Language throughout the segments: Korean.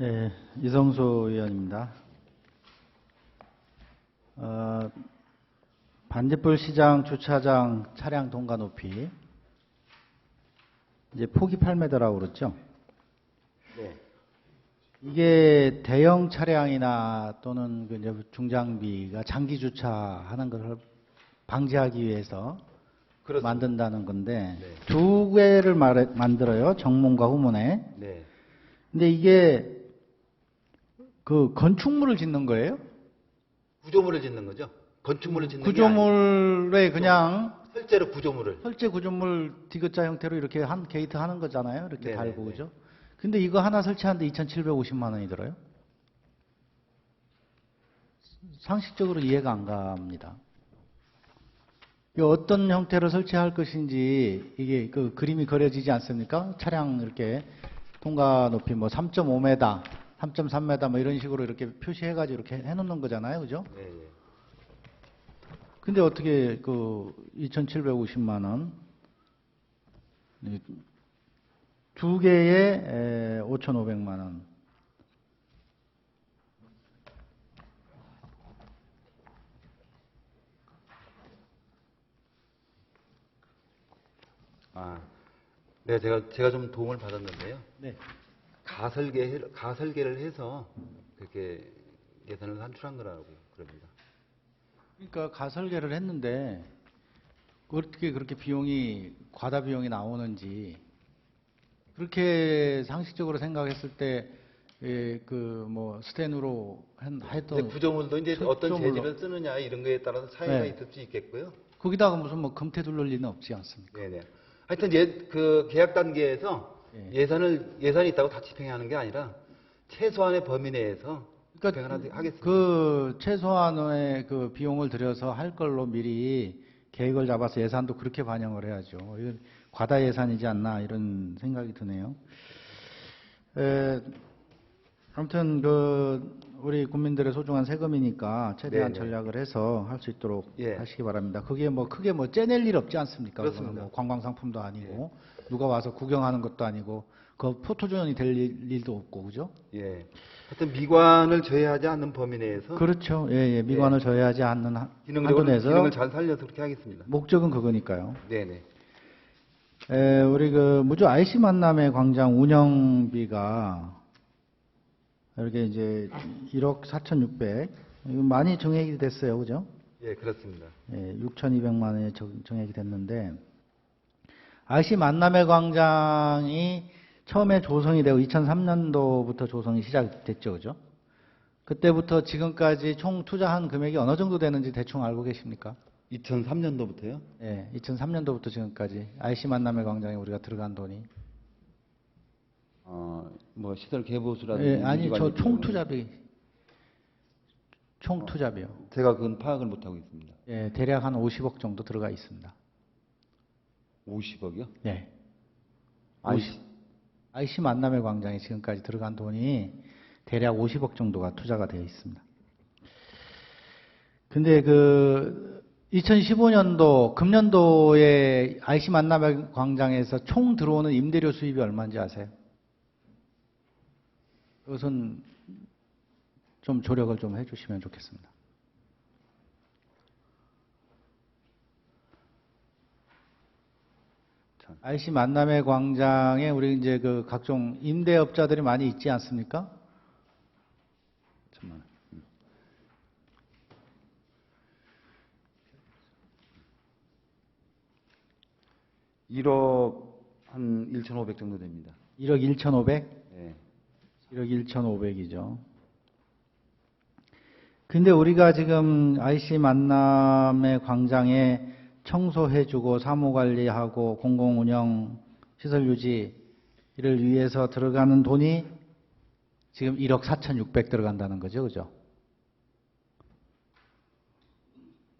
예, 이성수 의원입니다. 어, 반딧불 시장 주차장 차량 통과 높이 이제 폭이 8m라고 그랬죠. 네. 이게 대형 차량이나 또는 그 중장비가 장기 주차하는 것을 방지하기 위해서 그렇습니다. 만든다는 건데 네. 두 개를 말해, 만들어요. 정문과 후문에. 네. 근데 이게 그 건축물을 짓는 거예요? 구조물을 짓는 거죠. 건축물을 짓는 구조물에 그냥 실제로 구조물을. 설계 구조물 디귿자 형태로 이렇게 한 게이트 하는 거잖아요. 이렇게 네네네. 달고 그죠? 근데 이거 하나 설치하는데 2,750만 원이 들어요? 상식적으로 이해가 안 갑니다. 이 어떤 형태로 설치할 것인지 이게 그 그림이 그려지지 않습니까? 차량 이렇게 통과 높이 뭐 3.5m, 3.3m 뭐 이런 식으로 이렇게 표시해가지고 이렇게 해놓는 거잖아요. 그죠? 네, 네. 근데 어떻게 그 2,750만 원, 이두 개에 에, 5,500만 원. 아, 네, 제가 제가 좀 도움을 받았는데요. 네. 가설계 가설계를 해서 그렇게 예산을 산출한 거라고 그럽니다. 그러니까 가설계를 했는데 어떻게 그렇게 비용이 과다 비용이 나오는지 그렇게 상식적으로 생각했을 때그뭐 스텐으로 한- 해도 근데 구조물도 이제 초- 어떤. 재질을 쓰느냐 이런 거에 따라서 차이가 네. 있을 수 있겠고요. 거기다가 무슨 뭐 금태 둘러일 리는 없지 않습니까? 네, 네. 하여튼 예, 그 계약 단계에서 예. 예산을 예산이 있다고 다 집행하는 게 아니라 최소한의 범위 내에서 그러니까 집행을 하- 하겠습니다. 그 최소한의 그 비용을 들여서 할 걸로 미리 계획을 잡아서 예산도 그렇게 반영을 해야죠. 이건 과다 예산이지 않나 이런 생각이 드네요. 에, 아무튼 그 우리 국민들의 소중한 세금이니까 최대한 네네. 전략을 해서 할 수 있도록 예. 하시기 바랍니다. 그게 뭐 크게 뭐 째낼 일 없지 않습니까? 그렇습니다. 예. 뭐 관광 상품도 아니고 누가 와서 구경하는 것도 아니고 그 포토존이 될 일- 일도 없고 그죠? 예. 하여튼 미관을 제외하지 않는 범위 내에서 그렇죠. 예, 예. 미관을 저해하지 않는 한- 기능적으로 한도 기능을 잘 살려서 그렇게 하겠습니다. 목적은 그거니까요. 네 네. 에, 우리 그 무주 IC 만남의 광장 운영비가 이렇게 이제 1억 4,600 이거 많이 정액이 됐어요, 그죠? 예, 그렇습니다. 예, 6,200만 원이 정- 정액이 됐는데 IC 만남의 광장이 처음에 조성이 되고 2003년도부터 조성이 시작됐죠, 그죠? 그때부터 지금까지 총 투자한 금액이 어느 정도 되는지 대충 알고 계십니까? 2003년도부터요? 예, 2003년도부터 지금까지 IC 만남의 광장에 우리가 들어간 돈이 어, 뭐 시설 개보수라든지 예, 아니 저 총 투자비 총 투자비요. 제가 그건 파악을 못 하고 있습니다. 예, 대략 한 50억 정도 들어가 있습니다. 50억이요? 예. 아니, IC 만남의 광장에 지금까지 들어간 돈이 대략 50억 정도가 투자가 되어 있습니다. 근데 그 2015년도 금년도에 IC 만남의 광장에서 총 들어오는 임대료 수입이 얼마인지 아세요? 그것은 좀 조력을 좀 해주시면 좋겠습니다. IC 만남의 광장에 우리 이제 그 각종 임대업자들이 많이 있지 않습니까? 잠깐만. 음. 1억 한 1,500 정도 됩니다. 1억 1,500? 예. 1억 1,500이죠. 근데 우리가 지금 IC 만남의 광장에 청소해주고 사무관리하고 공공운영 시설 유지를 위해서 들어가는 돈이 지금 1억 4,600 들어간다는 거죠. 그죠?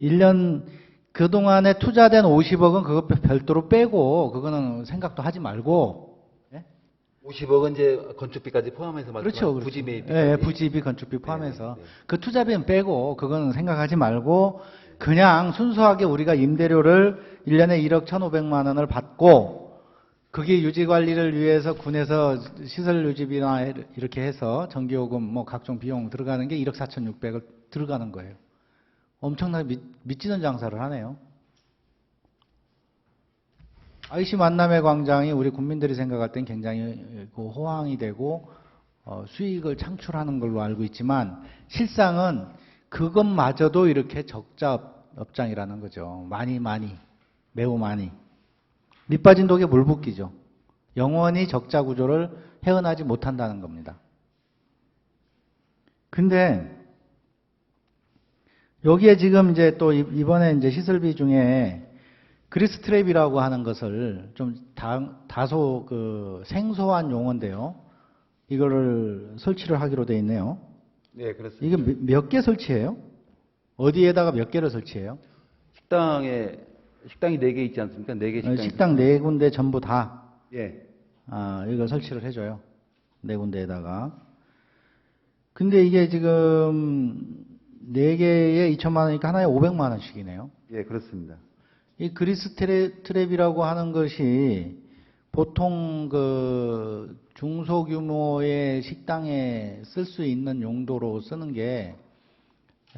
1년 그동안에 투자된 50억은 그거 별도로 빼고 그거는 생각도 하지 말고 예? 50억은 이제 건축비까지 포함해서 말씀 그렇죠. 그렇죠. 부지 매입. 예, 예, 부지비, 건축비 포함해서 네, 네. 그 투자비는 빼고 그거는 생각하지 말고 그냥 순수하게 우리가 임대료를 1년에 1억 1,500만 원을 받고 거기 유지 관리를 위해서 군에서 시설 유지비나 이렇게 해서 전기요금 뭐 각종 비용 들어가는 게 1억 4,600을 들어가는 거예요. 엄청나게 믿, 믿지는 장사를 하네요. IC 만남의 광장이 우리 국민들이 생각할 땐 굉장히 그 호황이 되고 어, 수익을 창출하는 걸로 알고 있지만 실상은 그것마저도 이렇게 적자 업- 업장이라는 거죠. 많이 많이 매우 많이 밑빠진 독에 물 붓기죠. 영원히 적자 구조를 헤어나지 못한다는 겁니다. 근데 여기에 지금 이제 또 이- 이번에 이제 시설비 중에 그리스 트랩이라고 하는 것을 좀 다, 다소 그 생소한 용어인데요. 이거를 설치를 하기로 돼 있네요. 네, 그렇습니다. 이게 몇 개 설치해요? 어디에다가 몇 개를 설치해요? 식당에 식당이 네 개 있지 않습니까? 네개 어, 식당이 식당 네 군데 전부 다 예. 아, 이걸 설치를 해줘요. 네 군데에다가. 근데 이게 지금 네 개에 2천만 원이니까 하나에 500만 원씩이네요. 예, 그렇습니다. 이 그리스 트랩, 트랩이라고 하는 것이 보통 그 중소규모의 식당에 쓸 수 있는 용도로 쓰는 게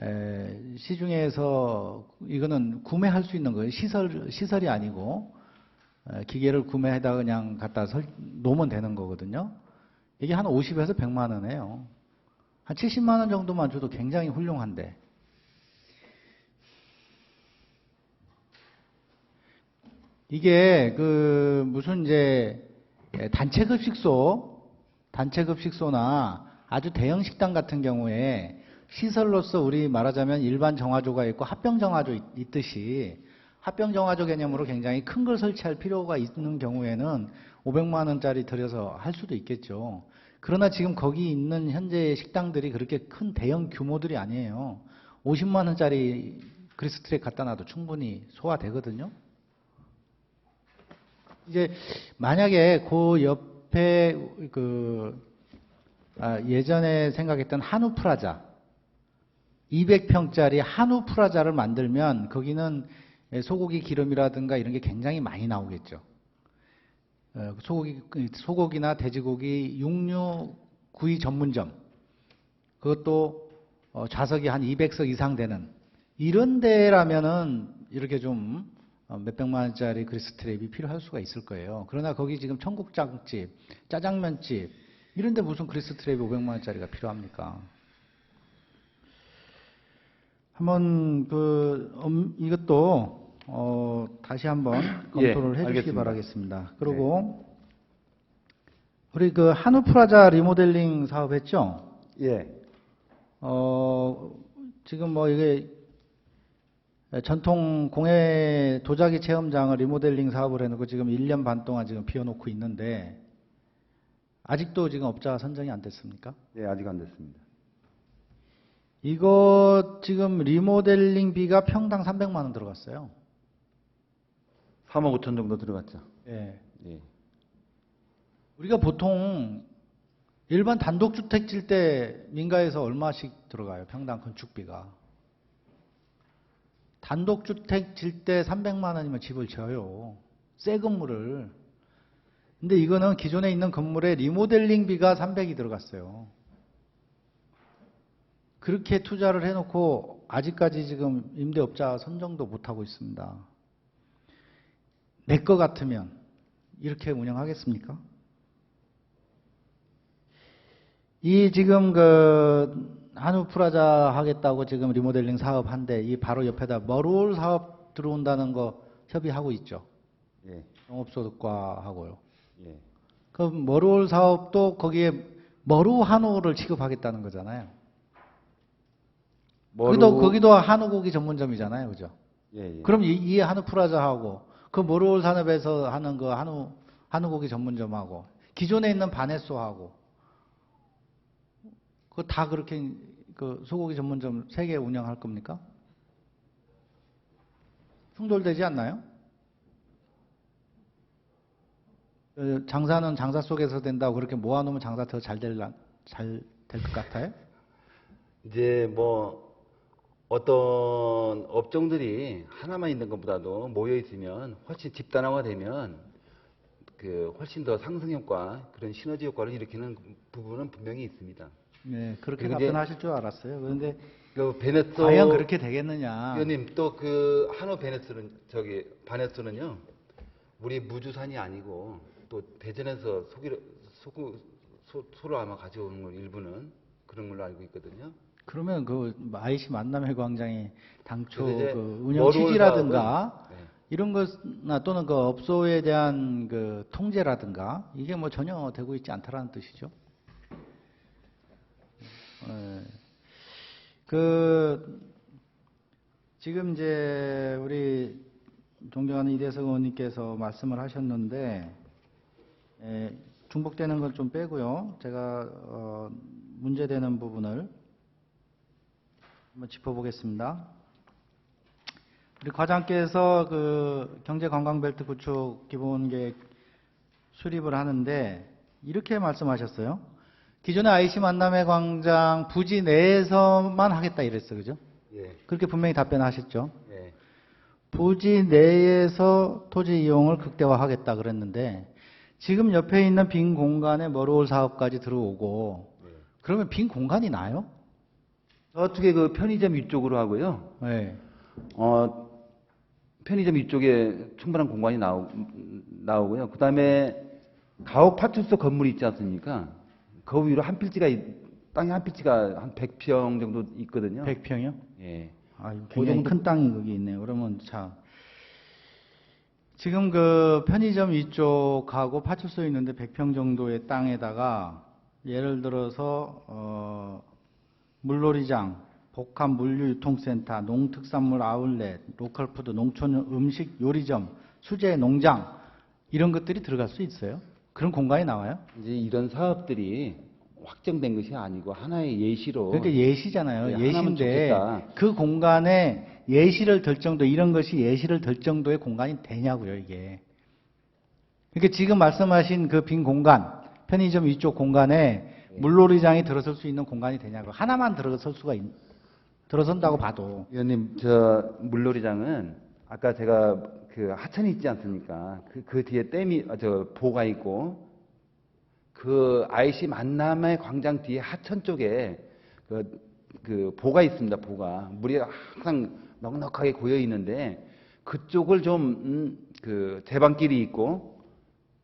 에, 시중에서 이거는 구매할 수 있는 거예요. 시설 시설이 아니고 에, 기계를 구매해다 그냥 갖다 설, 놓으면 되는 거거든요. 이게 한 50에서 100만 원이에요. 한 70만 원 정도만 줘도 굉장히 훌륭한데 이게 그 무슨 이제 단체 급식소, 단체 급식소나 아주 대형 식당 같은 경우에 시설로서 우리 말하자면 일반 정화조가 있고 합병 정화조 있- 있듯이 합병 정화조 개념으로 굉장히 큰 걸 설치할 필요가 있는 경우에는 500만 원짜리 들여서 할 수도 있겠죠. 그러나 지금 거기 있는 현재 식당들이 그렇게 큰 대형 규모들이 아니에요. 50만 원짜리 그리스 트랙 갖다 놔도 충분히 소화되거든요. 이제 만약에 그 옆에 그 아, 예전에 생각했던 한우 프라자 200평짜리 한우 프라자를 만들면 거기는 소고기 기름이라든가 이런 게 굉장히 많이 나오겠죠. 어, 소고기 소고기나 돼지고기 육류 구이 전문점 그것도 어, 좌석이 한 200석 이상 되는 이런 데라면은 이렇게 좀 어, 몇백만 원짜리 그리스 트랩이 필요할 수가 있을 거예요. 그러나 거기 지금 청국장집, 짜장면집 이런 데 무슨 그리스 트랩이 500만 원짜리가 필요합니까? 한번 그 음, 이것도 어, 다시 한번 예, 검토를 해주시기 알겠습니다. 바라겠습니다. 그리고 우리 그 한우 프라자 리모델링 사업 했죠? 예. 어, 지금 뭐 이게 전통 공예 도자기 체험장을 리모델링 사업을 해놓고 지금 1년 반 동안 지금 비워놓고 있는데 아직도 지금 업자 선정이 안 됐습니까? 예, 아직 안 됐습니다. 이거 지금 리모델링비가 평당 300만 원 들어갔어요. 3억 5천 정도 들어갔죠. 예. 예. 우리가 보통 일반 단독주택 질 때 민가에서 얼마씩 들어가요? 평당 건축비가. 단독주택 질 때 300만 원이면 집을 지어요. 새 건물을. 근데 이거는 기존에 있는 건물에 리모델링비가 300이 들어갔어요. 그렇게 투자를 해놓고 아직까지 지금 임대업자 선정도 못하고 있습니다. 내 거 같으면 이렇게 운영하겠습니까? 이 지금 그 한우 프라자 하겠다고 지금 리모델링 사업 한데 이 바로 옆에다 머루올 사업 들어온다는 거 협의하고 있죠. 예. 영업소득과 하고요. 예. 그 머루올 사업도 거기에 머루 한우를 취급하겠다는 거잖아요. 거기도 거기도 한우고기 전문점이잖아요, 그죠? 예, 예. 그럼 이, 이 한우 프라자하고 그 머루올 산업에서 하는 그 한우 한우고기 전문점하고 기존에 있는 바네소하고 그다 그렇게 그 소고기 전문점 세 개 운영할 겁니까? 충돌되지 않나요? 어, 장사는 장사 속에서 된다고 그렇게 모아놓으면 장사 더 잘 될 잘 될 것 같아요? 이제 뭐 어떤 업종들이 하나만 있는 것보다도 모여 있으면 훨씬 집단화가 되면 그 훨씬 더 상승 효과, 그런 시너지 효과를 일으키는 부분은 분명히 있습니다. 네, 그렇게 답변하실 줄 알았어요. 그런데 그 베네소 과연 그렇게 되겠느냐? 위원님 또 그 한우 베네스는 저기 바네스는요 우리 무주산이 아니고 또 대전에서 소기를 소, 소, 소를 아마 가져오는 걸 일부는 그런 걸로 알고 있거든요. 그러면 그 IC 만남의 광장이 당초 그 운영 취지라든가 네. 이런 것나 또는 그 업소에 대한 그 통제라든가 이게 뭐 전혀 되고 있지 않다라는 뜻이죠. 예. 그 지금 이제 우리 존경하는 이대석 의원님께서 말씀을 하셨는데 에, 중복되는 걸 좀 빼고요. 제가 어, 문제되는 부분을 한번 짚어보겠습니다. 우리 과장께서 그 경제관광벨트 구축 기본계획 수립을 하는데 이렇게 말씀하셨어요. 기존의 IC 만남의 광장 부지 내에서만 하겠다 이랬어, 그죠? 예, 그렇게 분명히 답변하셨죠. 예, 부지 내에서 토지 이용을 극대화하겠다 그랬는데 지금 옆에 있는 빈 공간에 머루올 사업까지 들어오고 예. 그러면 빈 공간이 나요? 저쪽에 그 편의점 위쪽으로 하고요. 네. 어, 편의점 위쪽에 충분한 공간이 나오, 나오고요. 그 다음에 가옥 파출소 건물이 있지 않습니까? 그 위로 한 필지가, 있- 땅에 한 필지가 한 100평 정도 있거든요. 100평이요? 예. 아, 그 굉장히 큰 땅이 거기 있네요. 그러면 자 지금 그 편의점 위쪽하고 파출소 있는데 100평 정도의 땅에다가 예를 들어서 어 물놀이장, 복합 물류유통센터, 농특산물 아울렛, 로컬푸드, 농촌 음식 요리점, 수제 농장 이런 것들이 들어갈 수 있어요? 그런 공간이 나와요? 이제 이런 사업들이 확정된 것이 아니고 하나의 예시로. 그러니까 예시잖아요. 네, 예시인데. 그 공간에 예시를 들 정도 이런 것이 예시를 들 정도의 공간이 되냐고요, 이게. 그러니까 지금 말씀하신 그 빈 공간, 편의점 위쪽 공간에 네. 물놀이장이 들어설 수 있는 공간이 되냐고. 하나만 들어설 수가 있, 들어선다고 봐도. 위원님, 저 물놀이장은 아까 제가 그 하천이 있지 않습니까? 그, 그 뒤에 댐이, 아, 저 보가 있고, 그 IC 만남의 광장 뒤에 하천 쪽에 그, 그 보가 있습니다, 보가. 물이 항상 넉넉하게 고여 있는데, 그쪽을 좀, 음, 그 제방길이 있고,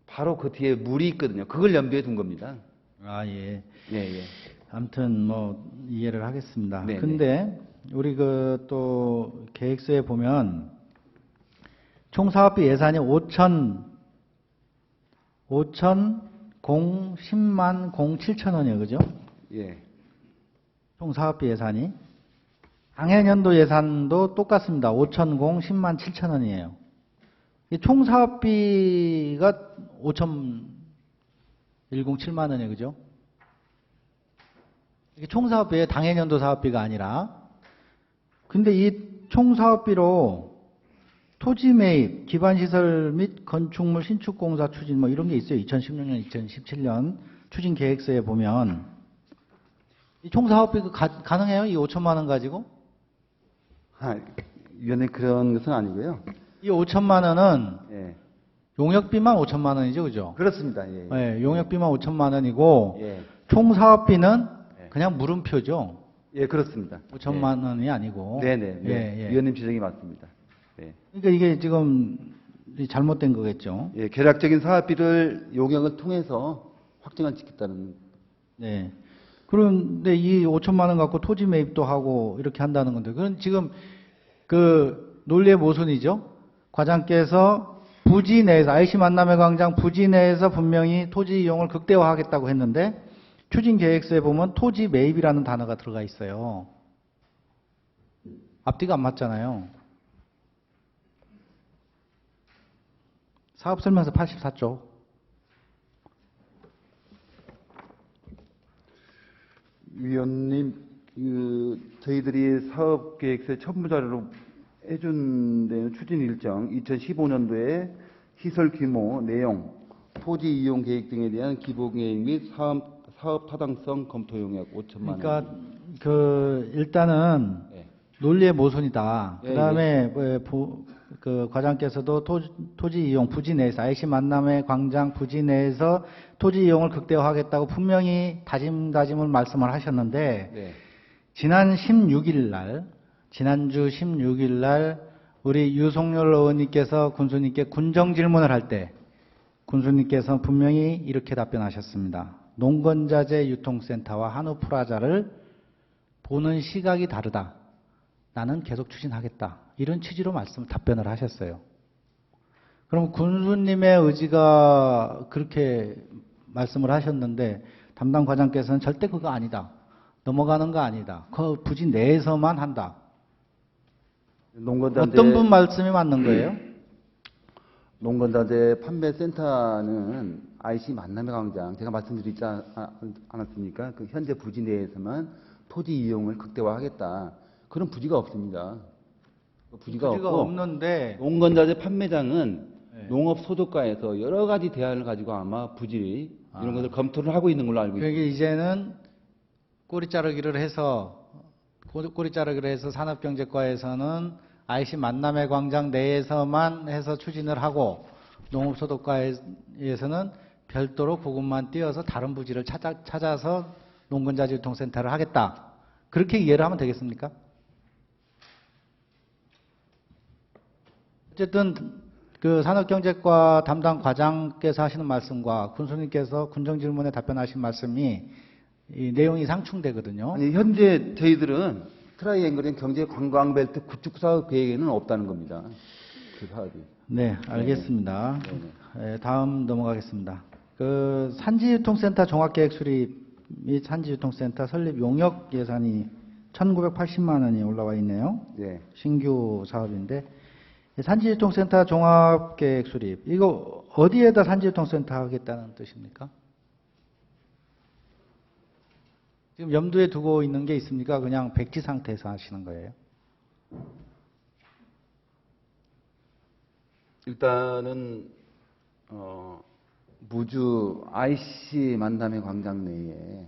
바로 그 뒤에 물이 있거든요. 그걸 염두에 둔 겁니다. 아, 예. 예, 예. 아무튼 뭐 이해를 하겠습니다. 네네. 근데 우리 그 또 계획서에 보면 총 사업비 예산이 5천 5천 공 10만 공 7천 원이에요. 그죠? 예. 총 사업비 예산이 당해년도 예산도 똑같습니다. 5천 공 10만 7천 원이에요. 이총 사업비가 5천 107만 원이에요. 그죠? 이게 총 사업비에 당해년도 사업비가 아니라 근데 이 총 사업비로 토지 매입, 기반 시설 및 건축물 신축 공사 추진 뭐 이런 게 있어요. 2016년, 2017년 추진 계획서에 보면 이총 사업비 그 가, 가능해요? 이 5천만 원 가지고? 아, 위원님 그런 것은 아니고요. 이 5천만 원은 예. 용역비만 5천만 원이죠, 그죠? 그렇습니다. 예. 네, 용역비만 5천만 원이고 예. 총 사업비는 예. 그냥 물음표죠. 예, 그렇습니다. 5천만 원이 아니고. 네, 네, 네. 예, 예. 위원님 지적이 맞습니다. 네. 그러니까 이게 지금 잘못된 거겠죠. 예, 계략적인 사업비를 용역을 통해서 확정을 지켰다는 네. 그런데 이 5천만 원 갖고 토지 매입도 하고 이렇게 한다는 건데, 그건 지금 그 논리의 모순이죠. 과장께서 부지 내에서, IC 만남의 광장 부지 내에서 분명히 토지 이용을 극대화하겠다고 했는데, 추진 계획서에 보면 토지 매입이라는 단어가 들어가 있어요. 앞뒤가 안 맞잖아요. 사업 설명서 84쪽. 위원님, 그 저희들이 사업 계획서에 첨부 자료로 해준 데는 추진 일정, 2015년도에 시설 규모, 내용, 토지 이용 계획 등에 대한 기본 계획 및 사업, 사업 타당성 검토 용역 5천만 원. 그러니까 그 일단은 예. 논리의 모순이다. 예, 그다음에 뭐, 보- 그 과장께서도 토, 토지 이용 부지 내에서 IC 만남의 광장 부지 내에서 토지 이용을 극대화하겠다고 분명히 다짐다짐을 말씀을 하셨는데 네. 지난 16일 날 지난주 16일 날 우리 유송열 의원님께서 군수님께 군정 질문을 할 때 군수님께서 분명히 이렇게 답변하셨습니다. 농건자재 유통센터와 한우프라자를 보는 시각이 다르다. 나는 계속 추진하겠다. 이런 취지로 말씀 답변을 하셨어요. 그럼 군수님의 의지가 그렇게 말씀을 하셨는데 담당 과장께서는 절대 그거 아니다. 넘어가는 거 아니다. 그 부지 내에서만 한다. 농건자재 어떤 분 말씀이 맞는 거예요? 농건자재 판매 센터는 IC 만남의 광장 제가 말씀드리지 않- 않았습니까? 그 현재 부지 내에서만 토지 이용을 극대화하겠다. 그런 부지가 없습니다. 그 부지가, 부지가 없고 없는데 농건자재 판매장은 네. 농업 소득과에서 여러 가지 대안을 가지고 아마 부지 이런 아. 것을 검토를 하고 있는 걸로 알고 있습니다. 그게 이제는 꼬리 자르기를 해서 꼬- 꼬리 자르기를 해서 산업경제과에서는 IC 만남의 광장 내에서만 해서 추진을 하고 농업소득과에서는 별도로 그것만 띄어서 다른 부지를 찾아, 찾아서 농건자재 유통센터를 하겠다. 그렇게 이해를 하면 되겠습니까? 어쨌든 그 산업경제과 담당 과장께서 하시는 말씀과 군수님께서 군정 질문에 답변하신 말씀이 이 내용이 상충되거든요. 아니 현재 저희들은 트라이앵글인 경제 관광벨트 구축 사업 계획에는 없다는 겁니다. 그 사업이. 네, 알겠습니다. 네네. 예, 다음 넘어가겠습니다. 그 산지유통센터 종합계획 수립 및 산지유통센터 설립 용역 예산이 1,980만 원이 올라와 있네요. 네. 신규 사업인데 이 산지유통센터 종합계획 수립 이거 어디에다 산지유통센터 하겠다는 뜻입니까? 지금 염두에 두고 있는 게 있습니까? 그냥 백지 상태에서 하시는 거예요? 일단은 어, 무주 IC 만담의 광장 내에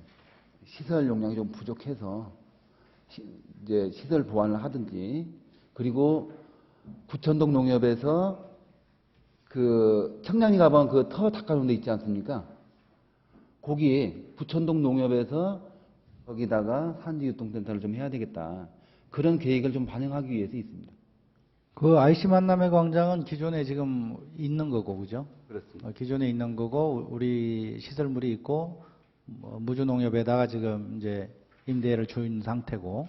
시설 용량이 좀 부족해서 시, 이제 시설 보완을 하든지 그리고 구천동 농협에서 그 청량리 가방 그 터 닦아놓은 데 있지 않습니까? 거기 구천동 농협에서 거기다가 산지 유통센터를 좀 해야 되겠다. 그런 계획을 좀 반영하기 위해서 있습니다. 그 IC 만남의 광장은 기존에 지금 있는 거고, 그죠? 그렇습니다. 어, 기존에 있는 거고, 우리 시설물이 있고, 뭐 무주농협에다가 지금 이제 임대를 준 상태고,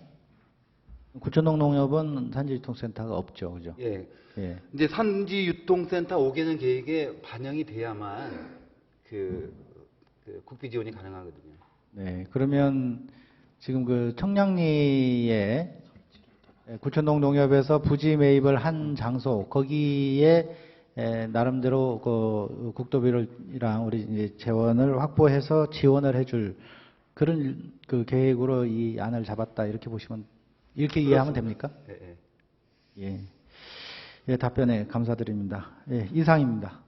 구천동 농협은 산지유통센터가 없죠, 그죠? 예. 예. 이제 산지유통센터 5개년 계획에 반영이 돼야만 그, 그 국비 지원이 가능하거든요. 네, 그러면 지금 그 청량리에 구천동 농협에서 부지 매입을 한 장소 거기에 에, 나름대로 그 국도비를이랑 우리 이제 재원을 확보해서 지원을 해줄 그런 그 계획으로 이 안을 잡았다 이렇게 보시면 이렇게 이해하면 됩니까? 예, 예. 예. 예, 답변에 감사드립니다. 예, 이상입니다.